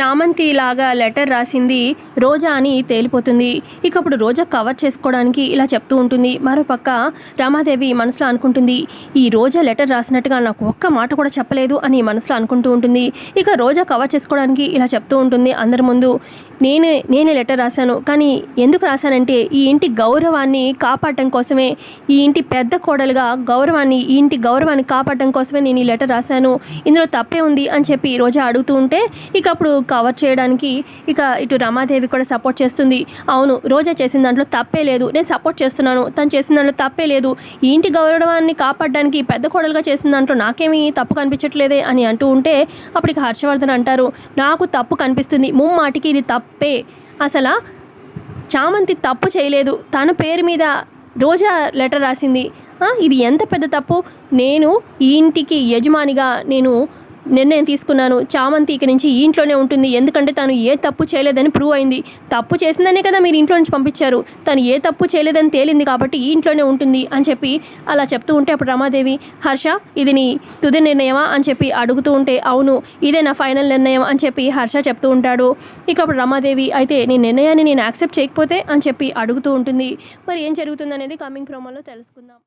చామంతి లాగా లెటర్ రాసింది రోజా అని తేలిపోతుంది. ఇక అప్పుడు రోజా కవర్ చేసుకోవడానికి ఇలా చెప్తూ ఉంటుంది. మరోపక్క రమాదేవి మనసులో అనుకుంటుంది ఈ రోజా లెటర్ రాసినట్టుగా నాకు ఒక్క మాట కూడా చెప్పలేదు అని మనసులో అనుకుంటూ ఉంటుంది. ఇక రోజా కవర్ చేసుకోవడానికి ఇలా చెప్తూ ఉంటుంది అందరి ముందు నేనే నేనే లెటర్ రాశాను కానీ ఎందుకు రాశానంటే ఈ ఇంటి గౌరవాన్ని కాపాడటం కోసమే ఈ ఇంటి పెద్ద కోడలుగా గౌరవాన్ని ఈ ఇంటి గౌరవాన్ని కాపాడటం కోసమే నేను ఈ లెటర్ రాశాను. ఇందులో తప్పే ఉంది అని చెప్పి రోజా అడుగుతూ ఉంటే ఇక అప్పుడు కవర్ చేయడానికి ఇక ఇటు రమాదేవి కూడా సపోర్ట్ చేస్తుంది. అవును రోజా చేసిన దాంట్లో తప్పే లేదు. నేను సపోర్ట్ చేస్తున్నాను. తను చేసిన దాంట్లో తప్పే లేదు. ఈ ఇంటి గౌరవాన్ని కాపాడడానికి పెద్ద కోడలుగా చేసిన దాంట్లో నాకేమీ తప్పు కనిపించట్లేదే అని అంటూ ఉంటే అప్పటికి హర్షవర్ధన్ అంటారు నాకు తప్పు కనిపిస్తుంది. ముమ్మాటికి ఇది తప్పే. అసలు చామంతి తప్పు చేయలేదు. తన పేరు మీద రోజా లెటర్ రాసింది. ఇది ఎంత పెద్ద తప్పు? నేను ఈ ఇంటికి యజమానిగా నేను నిర్ణయం తీసుకున్నాను. చామంతి ఇక నుంచి ఈ ఇంట్లోనే ఉంటుంది. ఎందుకంటే తను ఏ తప్పు చేయలేదని ప్రూవ్ అయింది. తప్పు చేసిందనే కదా మీరు ఇంట్లో నుంచి పంపించారు. తను ఏ తప్పు చేయలేదని తేలింది కాబట్టి ఈ ఇంట్లోనే ఉంటుంది అని చెప్పి అలా చెప్తూ ఉంటే అప్పుడు రమాదేవి హర్ష ఇది నీ తుది నిర్ణయమా? అని చెప్పి అడుగుతూ ఉంటే అవును ఇదే నా ఫైనల్ నిర్ణయం అని చెప్పి హర్ష చెప్తూ ఉంటాడు. ఇక అప్పుడు రమాదేవి అయితే నీ నిర్ణయాన్ని నేను యాక్సెప్ట్ చేయకపోతే? అని చెప్పి అడుగుతూ ఉంటుంది. మరి ఏం జరుగుతుంది అనేది కమింగ్ ప్రోమోలో తెలుసుకుందాం.